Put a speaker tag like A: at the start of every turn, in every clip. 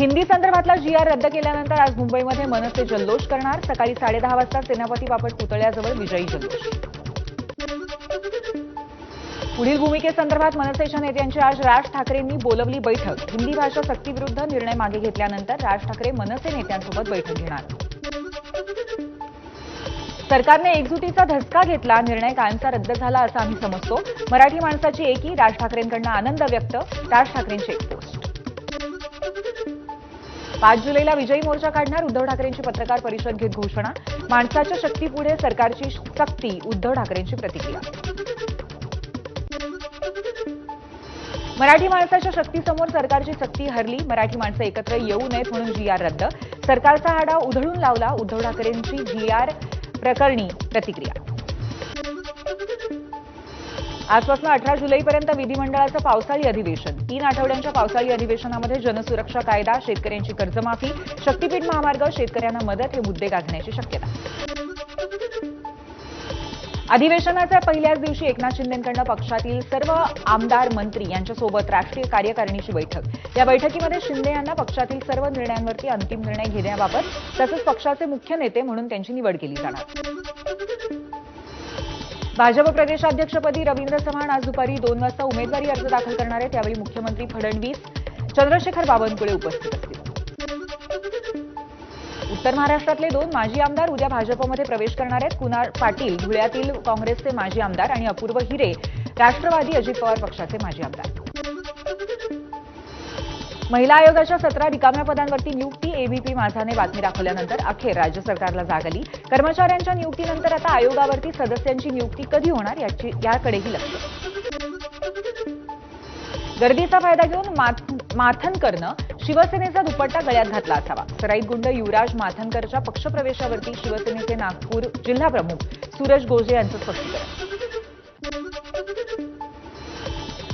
A: हिंदी संदर्भातला जीआर रद्द केल्यानंतर आज मुंबईमध्ये मनसे जल्लोष करणार सकाळी साडेदहा वाजता सेनापती बापट पुतळ्याजवळ विजयी जल्लोष पुढील भूमिकेसंदर्भात मनसेच्या नेत्यांची आज राज ठाकरेंनी बोलवली बैठक हिंदी भाषा सक्तीविरुद्ध निर्णय मागे घेतल्यानंतर राज ठाकरे मनसे नेत्यांसोबत बैठक घेणार सरकारने एकजुटीचा धसका घेतला निर्णय कायमचा रद्द झाला असं आम्ही समजतो मराठी माणसाची एकी राज ठाकरेंकडनं आनंद व्यक्त राज ठाकरेंचे पाच जुलैला विजयी मोर्चा काढणार उद्धव ठाकरेंची पत्रकार परिषद घेत घोषणा माणसाच्या शक्तीपुढे सरकारची सक्ती उद्धव ठाकरेंची प्रतिक्रिया मराठी माणसाच्या शक्तीसमोर सरकारची सक्ती हरली मराठी माणसं एकत्र येऊ नयेत म्हणून जीआर रद्द सरकारचा हाडा उधळून लावला उद्धव ठाकरेंची जीआर प्रकरणी प्रतिक्रिया आजपासून अठरा जुलैपर्यंत विधिमंडळाचं पावसाळी अधिवेशन तीन आठवड्यांच्या पावसाळी अधिवेशनामध्ये जनसुरक्षा कायदा शेतकऱ्यांची कर्जमाफी शक्तीपीठ महामार्ग शेतकऱ्यांना मदत हे मुद्दे गाजण्याची शक्यता अधिवेशनाच्या पहिल्याच दिवशी एकनाथ शिंदेकडनं पक्षातील सर्व आमदार मंत्री यांच्यासोबत राष्ट्रीय कार्यकारिणीची बैठक या बैठकीमध्ये शिंदे यांना पक्षातील सर्व निर्णयांवरती अंतिम निर्णय घेण्याबाबत तसंच पक्षाचे मुख्य नेते म्हणून त्यांची निवड केली जाणार भाजप प्रदेशाध्यक्षपदी रवींद्र चव्हाण आज दुपारी दोन वाजता उमेदवारी अर्ज दाखल करणार आहेत त्यावेळी मुख्यमंत्री फडणवीस चंद्रशेखर बावनकुळे उपस्थित असतील उत्तर महाराष्ट्रातले दोन माजी आमदार उद्या भाजपमध्ये प्रवेश करणार आहेत कुणाल पाटील धुळ्यातील काँग्रेसचे माजी आमदार आणि अपूर्व हिरे राष्ट्रवादी अजित पवार पक्षाचे माजी आमदार महिला आयोगाच्या सतरा रिकाम्या पदांवरती नियुक्ती एबीपी माझाने बातमी दाखवल्यानंतर अखेर राज्य सरकारला जाग आली कर्मचाऱ्यांच्या नियुक्तीनंतर आता आयोगावरती सदस्यांची नियुक्ती कधी होणार याची याकडेही लक्ष गर्दीचा फायदा घेऊन माथनकरनं शिवसेनेचा दुपट्टा गळ्यात घातला असावा सराईत गुंड युवराज माथनकरच्या पक्षप्रवेशावरती शिवसेनेचे नागपूर जिल्हाप्रमुख सूरज गोजे यांचं स्पष्टीकरण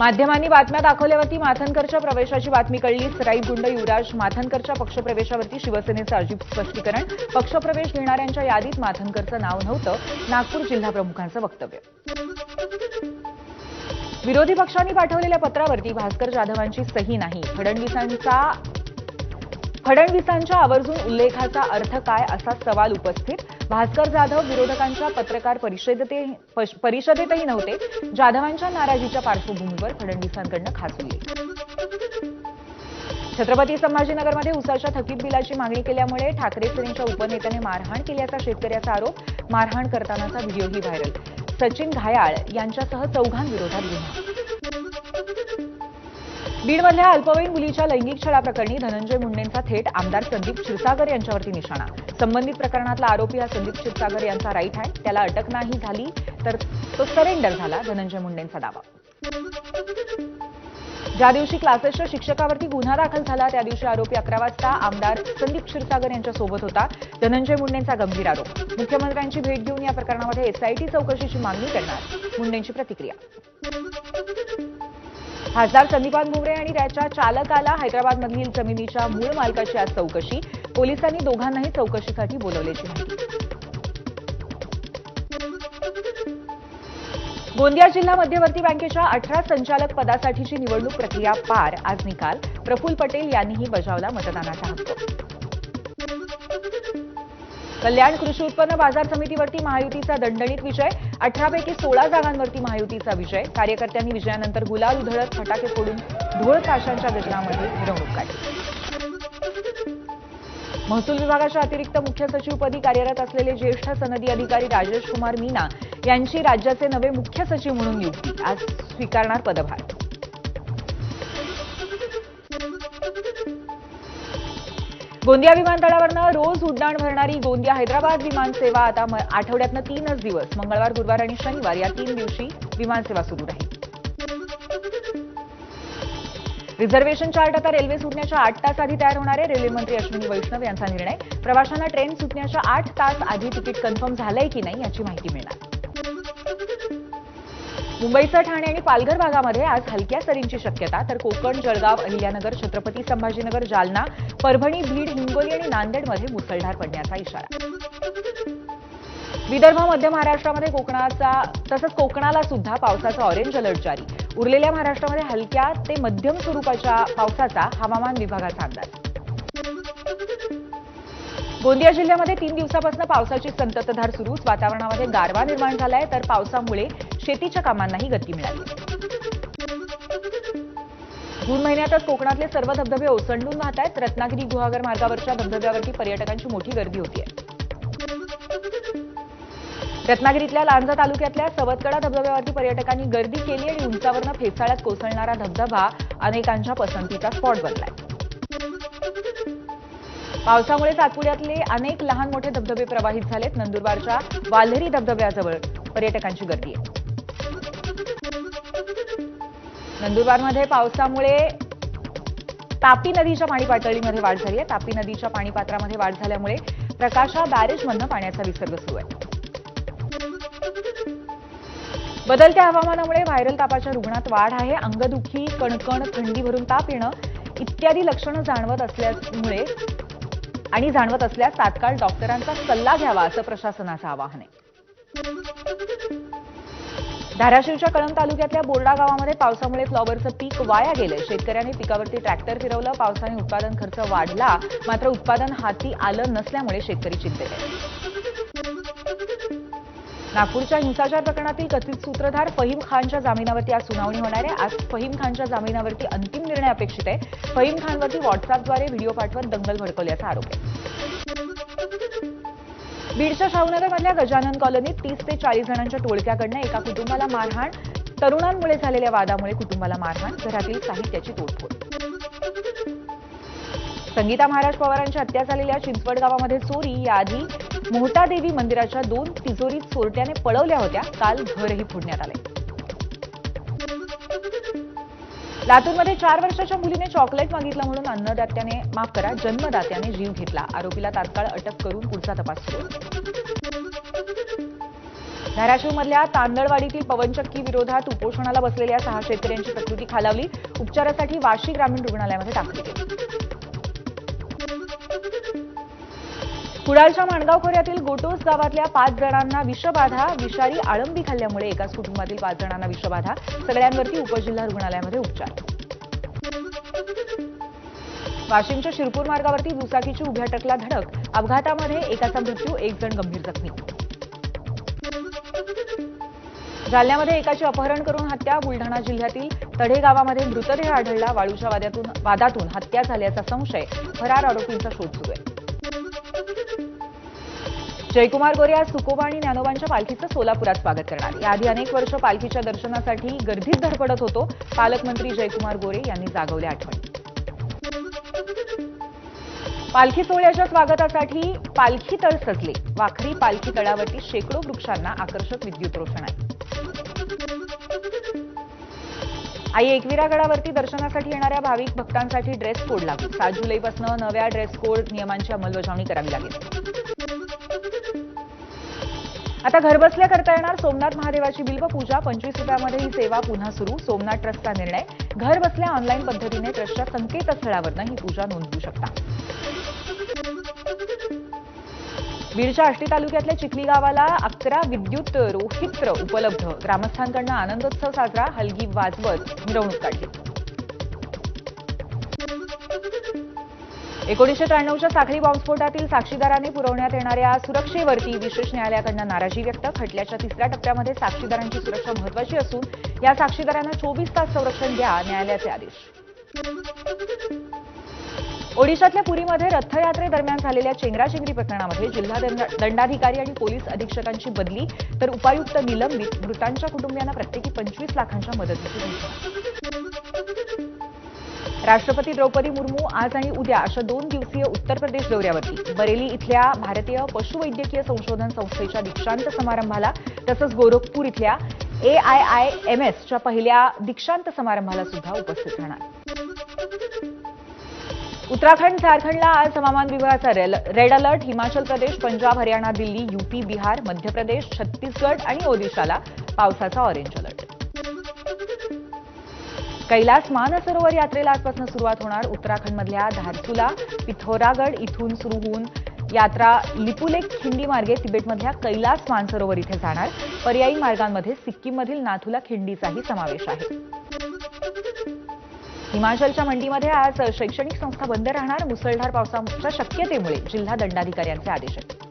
A: माध्यमांनी बातम्या दाखवल्यावरती माथनकरच्या प्रवेशाची बातमी कळली सराई गुंड युवराज माथनकरच्या पक्षप्रवेशावरती शिवसेनेचं अजित स्पष्टीकरण पक्षप्रवेश घेणाऱ्यांच्या यादीत माथनकरचं नाव नव्हतं नागपूर जिल्हाप्रमुखांचं वक्तव्य विरोधी पक्षांनी पाठवलेल्या पत्रावरती भास्कर जाधवांची सही नाही फडणवीसांचा फडणवीसांच्या आवर्जून उल्लेखाचा अर्थ काय असा सवाल उपस्थित भास्कर जाधव विरोधकांच्या पत्रकार परिषदेत परिषदेतही नव्हते जाधवांच्या नाराजीच्या पार्श्वभूमीवर फडणवीसांकडनं खात्री छत्रपती संभाजीनगरमध्ये उसाच्या थकीत बिलाची मागणी केल्यामुळे ठाकरे सेनेच्या उपनेत्याने मारहाण केल्याचा शेतकऱ्याचा आरोप मारहाण करतानाचा व्हिडिओही व्हायरल सचिन घायाळ यांच्यासह चौघांविरोधात गुन्हा बीडमधल्या अल्पवयीन मुलीच्या लैंगिक छळाप्रकरणी धनंजय मुंडेंचा थेट आमदार संदीप क्षीरसागर यांच्यावरती निशाणा संबंधित प्रकरणातला आरोपी हा संदीप क्षीरसागर यांचा राईट आहे त्याला अटक नाही झाली तर तो सरेंडर झाला धनंजय मुंडेंचा दावा ज्या दिवशी क्लासेसच्या शिक्षकावरती गुन्हा दाखल झाला त्या दिवशी आरोपी अकरा वाजता आमदार संदीप क्षीरसागर यांच्यासोबत होता धनंजय मुंडेंचा गंभीर आरोप मुख्यमंत्र्यांची भेट घेऊन या प्रकरणामध्ये एसआयटी चौकशीची मागणी करणार मुंडेंची प्रतिक्रिया खासदार चंदीकांत भुमरे आणि त्याच्या चालकाला हैदराबादमधील जमिनीच्या मूळ मालकाची आज चौकशी पोलिसांनी दोघांनाही चौकशीसाठी बोलवल्याची माहिती गोंदिया जिल्हा मध्यवर्ती बँकेच्या अठरा संचालक पदासाठीची निवडणूक प्रक्रिया पार आज निकाल प्रफुल्ल पटेल यांनीही बजावला मतदानाचा हक्क कल्याण कृषी उत्पन्न बाजार समितीवरती महायुतीचा दंडणीत विजय अठरापैकी सोळा जागांवरती महायुतीचा विजय कार्यकर्त्यांनी विजयानंतर गुलाल उधळत फटाके फोडून ढोळ ताशांच्या गजरामध्ये मिरवणूक काढली महसूल विभागाच्या अतिरिक्त मुख्य सचिवपदी कार्यरत असलेले ज्येष्ठ सनदी अधिकारी राजेश कुमार मीना यांची राज्याचे नवे मुख्य सचिव म्हणून नियुक्ती आज स्वीकारणार पदभार गोंदिया विमानतळावरनं रोज उड्डाण भरणारी गोंदिया हैदराबाद विमानसेवा आता आठवड्यातनं तीनच दिवस मंगळवार गुरुवार आणि शनिवार या तीन दिवशी विमानसेवा सुरू राहील रिझर्व्हेशन चार्ट आता रेल्वे सुटण्याच्या आठ तास आधी तयार होणारे रेल्वे मंत्री अश्विनी वैष्णव यांचा निर्णय प्रवाशांना ट्रेन सुटण्याच्या आठ तास आधी तिकीट कन्फर्म झालंय की नाही याची माहिती मिळणार मुंबईसह ठाणे आणि पालघर भागामध्ये आज हलक्या सरींची शक्यता तर कोकण जळगाव अहिल्यानगर छत्रपती संभाजीनगर जालना परभणी बीड हिंगोली आणि नांदेडमध्ये मुसळधार पडण्याचा इशारा विदर्भ मध्य महाराष्ट्रामध्ये कोकणाचा तसंच कोकणाला सुद्धा पावसाचा ऑरेंज अलर्ट जारी उरलेल्या महाराष्ट्रामध्ये हलक्या ते मध्यम स्वरूपाच्या पावसाचा हवामान विभागाचा अंदाज गोंदिया जिल्ह्यामध्ये तीन दिवसापासून पावसाची संततधार सुरूच वातावरणामध्ये गारवा निर्माण झालाय तर पावसामुळे शेतीच्या कामांनाही गती मिळाली जून महिन्यातच कोकणातले सर्व धबधबे ओसंडून वाहत आहेत रत्नागिरी गुहागर मार्गावरच्या धबधब्यावरती पर्यटकांची मोठी गर्दी होती रत्नागिरीतल्या लांजा तालुक्यातल्या सवतकडा धबधब्यावरती पर्यटकांनी गर्दी केली आणि उंचावरनं फेसाळ्यात कोसळणारा धबधबा अनेकांच्या पसंतीचा स्पॉट बनलाय पावसामुळे सातपुड्यातले अनेक लहान मोठे धबधबे प्रवाहित झालेत नंदुरबारच्या वाल्हेरी धबधब्याजवळ पर्यटकांची गर्दी आहे नंदुरबारमध्ये पावसामुळे तापी नदीच्या पाणी पातळीमध्ये वाढ झाली आहे तापी नदीच्या पाणी पात्रामध्ये वाढ झाल्यामुळे प्रकाशा बॅरेजमधनं पाण्याचा विसर्ग सुरू आहे बदलत्या हवामानामुळे व्हायरल तापाच्या रुग्णात वाढ आहे अंगदुखी कणकण थंडी भरून ताप येणं इत्यादी लक्षणं जाणवत असल्यामुळे आणि जाणवत असल्यास तात्काळ डॉक्टरांचा सल्ला घ्यावा असं प्रशासनाचं आवाहन आहे धाराशिवच्या कळंब तालुक्यातल्या बोर्डा गावामध्ये पावसामुळे फ्लॉवरचं पीक वाया गेलं शेतकऱ्यांनी पिकावरती ट्रॅक्टर फिरवलं पावसाने उत्पादन खर्च वाढला मात्र उत्पादन हाती आलं नसल्यामुळे शेतकरी चिंतेत नागपूरच्या हिंसाचार प्रकरणातील कथित सूत्रधार फहीम खानच्या जामिनावरती आज सुनावणी होणार आहे आज फहीम खानच्या जामिनावरती अंतिम निर्णय अपेक्षित आहे फहीम खानवरती व्हॉट्सअपद्वारे व्हिडिओ पाठवत दंगल भडकवल्याचा आरोप आहे बीडच्या शाहूनगरमधल्या गजानन कॉलनीत तीस ते चाळीस जणांच्या टोळक्याकडनं एका कुटुंबाला मारहाण तरुणांमुळे झालेल्या वादामुळे कुटुंबाला मारहाण घरातील साहित्याची तोडफोड संगीता महाराज पवारांच्या हत्या झालेल्या चिंचवड गावामध्ये चोरी याआधी मोहटादेवी मंदिराच्या दोन तिजोरी चोरट्याने पळवल्या होत्या काल घरही फोडण्यात आले लातूरमध्ये चार वर्षाच्या मुलीने चॉकलेट मागितलं म्हणून अन्नदात्याने माफ करा जन्मदात्याने जीव घेतला आरोपीला तात्काळ अटक करून पुढचा तपास सुरू धाराशिवमधल्या तांदळवाडीतील पवनचक्की विरोधात उपोषणाला बसलेल्या सहा शेतकऱ्यांची प्रकृती खालावली उपचारासाठी वाशी ग्रामीण रुग्णालयामध्ये दाखल केली कुडाळच्या माणगाव खोऱ्यातील गोटोस गावातल्या पाच जणांना विषबाधा विषारी आळंबी खाल्ल्यामुळे एकाच कुटुंबातील पाच जणांना विषबाधा सगळ्यांवरती उपजिल्हा रुग्णालयामध्ये उपचार वाशिमच्या शिरपूर मार्गावरती दुचाकीची उभ्या टकला धडक अपघातामध्ये एकाचा मृत्यू एक जण गंभीर जखमी जालन्यामध्ये एकाची अपहरण करून हत्या बुलढाणा जिल्ह्यातील तढे गावामध्ये मृतदेह आढळला वाळूच्या वादातून वादातून हत्या झाल्याचा संशय फरार आरोपींचा शोध सुरू आहे जयकुमार गोरे आज सुकोबा आणि ज्ञानोबांच्या पालखीचं सोलापुरात स्वागत करणार याआधी अनेक वर्ष पालखीच्या दर्शनासाठी गर्दीत धडपडत होतो पालकमंत्री जयकुमार गोरे यांनी जागवले आठवण पालखी सोहळ्याच्या स्वागतासाठी पालखी तळ सजले वाखरी पालखी तळावरती शेकडो वृक्षांना आकर्षक विद्युत रोषणाई आई एकविरा गडावरती दर्शनासाठी येणाऱ्या भाविक भक्तांसाठी ड्रेस कोड लागू सात जुलैपासून नव्या ड्रेस कोड नियमांची अंमलबजावणी करावी लागेल आता घरबसल्या करता येणार सोमनाथ महादेवाची बिल्व पूजा पंचवीस रुपयामध्ये ही सेवा पुन्हा सुरू सोमनाथ ट्रस्टचा निर्णय घरबसल्या ऑनलाईन पद्धतीने ट्रस्टच्या संकेतस्थळावरनं ही पूजा नोंदवू शकता बीडच्या आष्टी तालुक्यातल्या चिखली गावाला अकरा विद्युत रोहित्र उपलब्ध ग्रामस्थांकडनं आनंदोत्सव साजरा हलगी वाजवत मिरवणूक काढली एकोणीसशे त्र्याण्णवच्या साखळी बॉम्बस्फोटातील साक्षीदाराने पुरवण्यात येणाऱ्या सुरक्षेवरती विशेष न्यायालयाकडनं नाराजी व्यक्त खटल्याच्या तिसऱ्या टप्प्यामध्ये साक्षीदारांची सुरक्षा महत्वाची असून या साक्षीदारांना चोवीस तास संरक्षण द्या न्यायालयाचे आदेश ओडिशातल्या पुरीमध्ये रथयात्रेदरम्यान झालेल्या चेंगराचेंगरी प्रकरणामध्ये जिल्हा दंडाधिकारी आणि पोलीस अधीक्षकांची बदली तर उपायुक्त निलंबित मृतांच्या कुटुंबियांना प्रत्येकी पंचवीस लाखांच्या मदतीची राष्ट्रपती द्रौपदी मुर्मू आज आणि उद्या अशा दोन दिवसीय उत्तर प्रदेश दौऱ्यावरती बरेली इथल्या भारतीय पशुवैद्यकीय संशोधन संस्थेच्या दीक्षांत समारंभाला तसंच गोरखपूर इथल्या एआयआयएमएसच्या पहिल्या दीक्षांत समारंभाला सुद्धा उपस्थित राहणार उत्तराखंड झारखंडला आज हवामान विभागाचा red alert Himachal Pradesh Punjab Haryana Delhi UP Bihar Madhya Pradesh Chhattisgarh आणि ओदिशाला पावसाचा ऑरेंज अलर्ट कैलास मानसरोवर यात्रेला आजपासून सुरुवात होणार उत्तराखंडमधल्या धारसुला पिथोरागड इथून सुरू होऊन यात्रा लिपुलेक खिंडी मार्गे तिबेटमधल्या कैलास मानसरोवर इथे जाणार पर्यायी मार्गांमध्ये सिक्कीममधील नाथुला खिंडीचाही समावेश आहे हिमाचलच्या मंडीमध्ये आज शैक्षणिक संस्था बंद राहणार मुसळधार पावसाच्या शक्यतेमुळे जिल्हा दंडाधिकाऱ्यांचे आदेश